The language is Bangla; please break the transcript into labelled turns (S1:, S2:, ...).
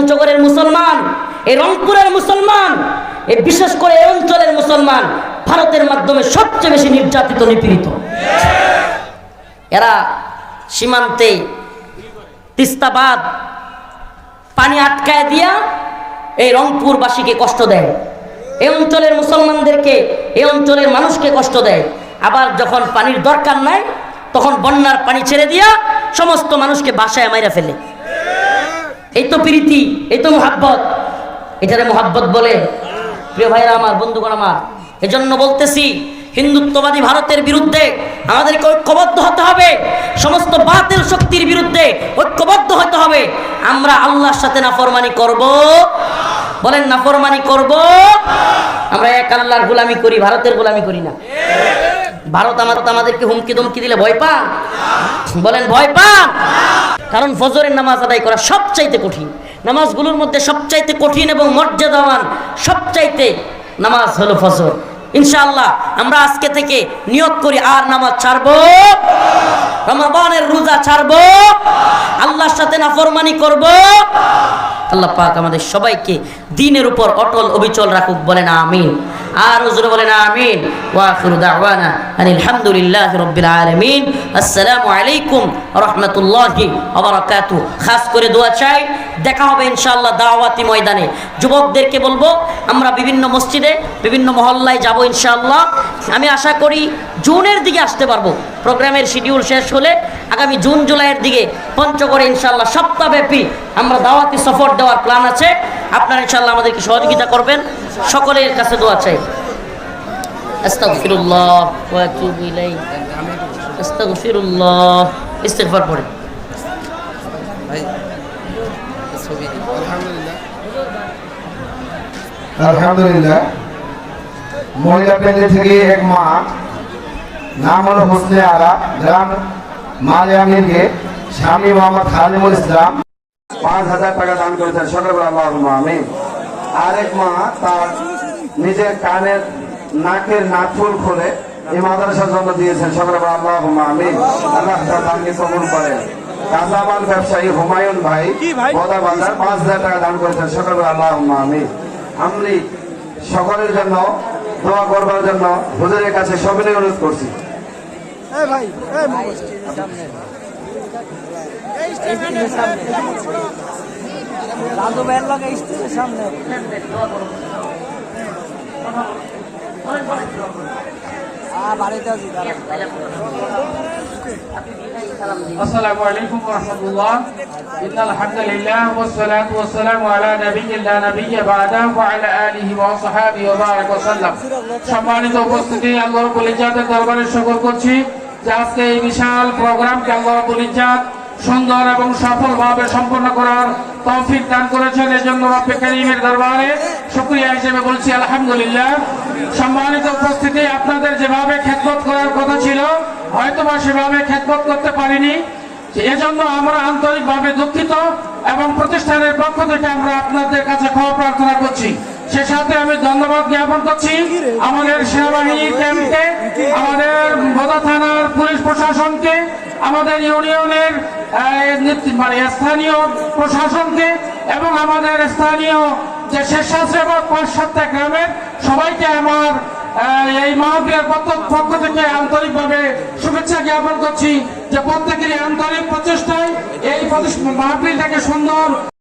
S1: পঞ্চগড়ের মুসলমান এই রংপুরের মুসলমান এই বিশেষ করে এই অঞ্চলের মুসলমান, ভারতের মাধ্যমে সবচেয়ে বেশি নির্যাতিত, নিপীড়িত। এরা সীমান্তে তিস্তাবাদ পানি আটকায় দিয়া এই রংপুরবাসীকে কষ্ট দেয়। এই অঞ্চলের মুসলমানদেরকে এই অঞ্চলের মানুষকে কষ্ট দেয়। আবার যখন পানির দরকার নাই, তখন বন্যার পানি ছেড়ে দিয়া সমস্ত মানুষকে বাসায় মাইরা ফেলে। এই তো প্রীতি, এই তো মোহাব্বত। এটারে মোহাব্বত বলে, প্রিয় ভাইরা আমার, বন্ধুগণ আমার। এজন্য বলতেছি, হিন্দুত্ববাদী ভারতের বিরুদ্ধে আমাদেরকে ঐক্যবদ্ধ হতে হবে। সমস্ত বাতিল শক্তির বিরুদ্ধে ঐক্যবদ্ধ হতে হবে। আমরা আল্লাহর সাথে নাফরমানি করব। বলেন, নাফরমানি করব? আমরা এক আল্লাহর গোলামি করি, ভারতের গোলামি করি না। ভারত আমার আমাদেরকে হুমকি ধমকি দিলে ভয় পান বলেন, ভয় পান কারণ ফজরের নামাজ আদায় করা সবচাইতে কঠিন। নামাজগুলোর মধ্যে সবচাইতে কঠিন এবং মর্যাদাবান সবচাইতে নামাজ হলো ফজর। ইনশাআল্লাহ, আমরা আজকে থেকে নিয়োগ করি আর নামাজ ছাড়বো। রমাবানের রোজা ছাড়বো। আল্লাহর সাথে নাফরমানি করব। আল্লাহ পাক আমাদের সবাইকে দিনের উপর অটল অবিচল রাখুক, বলেন আমিন। আর হুজুর বলেন আমিন। ওয়াখিরু দাওয়ানা আনিল হামদুলিল্লাহি রাব্বিল আলামিন। আসসালামু আলাইকুম রাহমাতুল্লাহি ওয়া বারাকাতুহু। খাস করে দোয়া চাই, দেখা হবে ইনশাআল্লাহ দাওয়াতি ময়দানে। যুবকদেরকে বলব, আমরা বিভিন্ন মসজিদে, বিভিন্ন মহল্লায় যাব ইনশাআল্লাহ। আমি আশা করি জুনের দিকে আসতে পারব। প্রোগ্রামের শিডিউল শেষ হলে আগামী জুন জুলাইয়ের দিকে পঞ্চগড়ে ইনশাল্লাহ সপ্তাহব্যাপী আমরা দাওয়াতি সফর দেওয়ার প্ল্যান আছে। আপনারা ইনশাল্লাহ আমাদেরকে সহযোগিতা করবেন। সকলের কাছে দোয়া চাই। আস্তাগফিরুল্লাহ ওয়া আতুবু ইলাইহি। আস্তাগফিরুল্লাহ। ইস্তিগফার পড়ে।
S2: ভাই ছবি
S3: আলহামদুলিল্লাহ। মহিলা প্যানেল থেকে এক মা নাম হলো হোসনে আরা গ্রাম স্বামী মোহাম্মদ খালিমুল ইসলাম। পাঁচ হাজার টাকা দান করেছেন। সকালবেলা আল্লাহ আমি আরেক মা তার নিজের কানের নাকের নাকফুল খুলে এই মাদ্রাসার জন্য দিয়েছেন। সকালবেলা আল্লাহ আমি আল্লাহ তার দানকে কবুল করেন। কাঁচামাল ব্যবসায়ী হুমায়ুন ভাই বদা বাজার পাঁচ হাজার টাকা দান করেছেন। সকালবেলা আল্লাহ আমি আমি সকলের জন্য দোয়া করবার জন্য হুজুরের কাছে সবিনয় অনুরোধ করছি।
S4: দাদু ভাইয়ের লগে স্টেজের সামনে আ বাড়িতে আছি দাঁড়ান
S5: السلام عليكم ورحمة الله إن الحمد لله والصلاة والسلام على نبي لا نبي بعده وعلى آله وصحابه وبارك وسلم সম্মানিত উপস্থিতি আল্লাহ রব্বুল ইজ্জাতের দরবারে শুকর করছি আজকে এই বিশাল প্রোগ্রামকে সুন্দর এবং সফলভাবে সম্পন্ন করার তৌফিক দান করেছেন দরবারে হিসেবে বলছি আলহামদুলিল্লাহ। সম্মানিত উপস্থিতি, আপনাদের যেভাবে খেদমত করার কথা ছিল, হয়তোবা সেভাবে খেদমত করতে পারিনি। এজন্য আমরা আন্তরিকভাবে দুঃখিত এবং প্রতিষ্ঠানের পক্ষ থেকে আমরা আপনাদের কাছে ক্ষমা প্রার্থনা করছি। সে সাথে আমি ধন্যবাদ জ্ঞাপন করছি। আমাদের সেনাবাহিনী ক্যাম্পকে, আমাদের প্রশাসনকে, আমাদের ইউনিয়নের মানে স্থানীয় প্রশাসনকে এবং আমাদের স্থানীয় যে স্বেচ্ছাসেবক পাঁচ সাতটা গ্রামের সবাইকে আমার এই মাহফিলের পক্ষ- থেকে আন্তরিকভাবে শুভেচ্ছা জ্ঞাপন করছি যে প্রত্যেকেরই আন্তরিক প্রচেষ্টায় এই মাহফিলটাকে সুন্দর